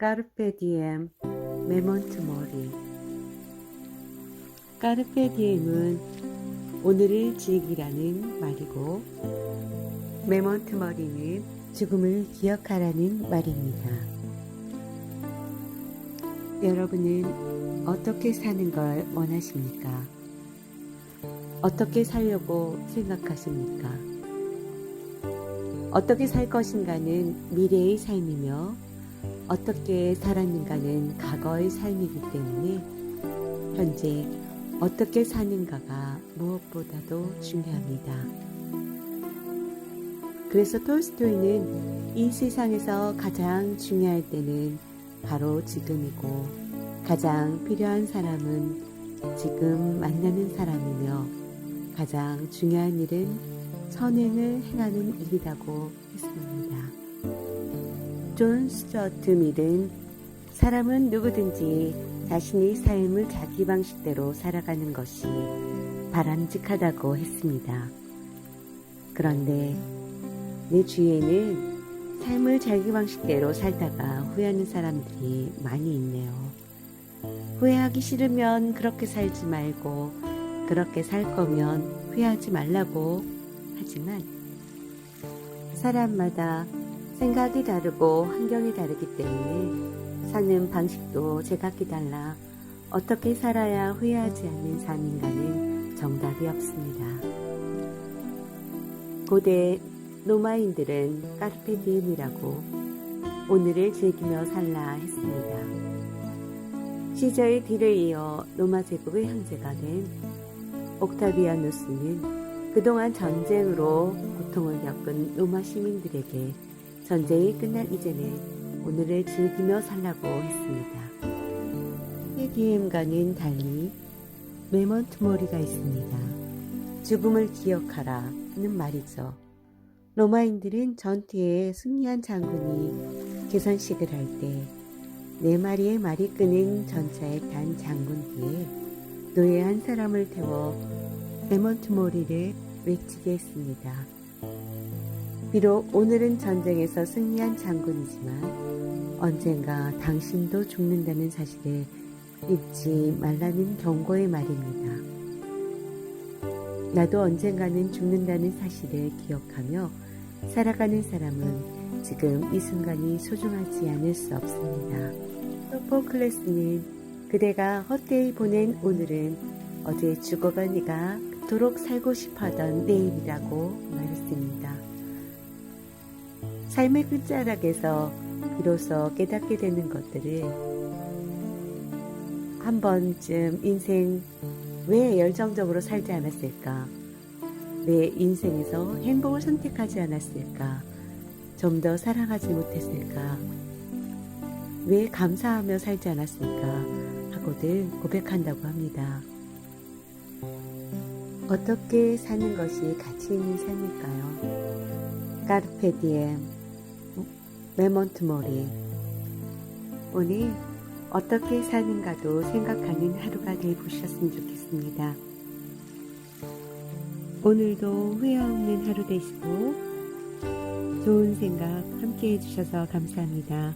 까르페 디엠 메몬트 모리 까르페 디엠은 오늘을 즐기라는 말이고 메몬트 머리는 죽음을 기억하라는 말입니다. 여러분은 어떻게 사는 걸 원하십니까? 어떻게 살려고 생각하십니까? 어떻게 살 것인가는 미래의 삶이며 어떻게 살았는가는 과거의 삶이기 때문에 현재 어떻게 사는가가 무엇보다도 중요합니다. 그래서 톨스토이는 이 세상에서 가장 중요할 때는 바로 지금이고 가장 필요한 사람은 지금 만나는 사람이며 가장 중요한 일은 선행을 행하는 일이라고 했습니다. 존 스튜어트 밀은 사람은 누구든지 자신의 삶을 자기 방식대로 살아가는 것이 바람직하다고 했습니다. 그런데 내 주위에는 삶을 자기 방식대로 살다가 후회하는 사람들이 많이 있네요. 후회하기 싫으면 그렇게 살지 말고 그렇게 살 거면 후회하지 말라고 하지만 사람마다 생각이 다르고 환경이 다르기 때문에 사는 방식도 제각기 달라 어떻게 살아야 후회하지 않는 삶인가는 정답이 없습니다. 고대 로마인들은 까르페디엠이라고 오늘을 즐기며 살라 했습니다. 시저의 뒤를 이어 로마 제국의 형제가 된 옥타비아누스는 그동안 전쟁으로 고통을 겪은 로마 시민들에게 전쟁이 끝난 이제는 오늘을 즐기며 살라고 했습니다. 페디엠과는 달리 메먼트모리가 있습니다. 죽음을 기억하라는 말이죠. 로마인들은 전투에 승리한 장군이 개선식을 할 때 네 마리의 말이 끄는 전차에 탄 장군 뒤에 노예 한 사람을 태워 메먼트모리를 외치게 했습니다. 비록 오늘은 전쟁에서 승리한 장군이지만 언젠가 당신도 죽는다는 사실을 잊지 말라는 경고의 말입니다. 나도 언젠가는 죽는다는 사실을 기억하며 살아가는 사람은 지금 이 순간이 소중하지 않을 수 없습니다. 소포클레스는 그대가 헛되이 보낸 오늘은 어제 죽어간 네가 그토록 살고 싶어하던 내일이라고 말했습니다. 삶의 끝자락에서 비로소 깨닫게 되는 것들을 한 번쯤 인생 왜 열정적으로 살지 않았을까? 내 인생에서 행복을 선택하지 않았을까? 좀 더 사랑하지 못했을까? 왜 감사하며 살지 않았을까? 하고들 고백한다고 합니다. 어떻게 사는 것이 가치 있는 삶일까요? 까르페 디엠, 메몬트 모리. 오늘 어떻게 사는가도 생각하는 하루가 되보셨으면 좋겠습니다. 오늘도 후회 없는 하루 되시고 좋은 생각 함께 해주셔서 감사합니다.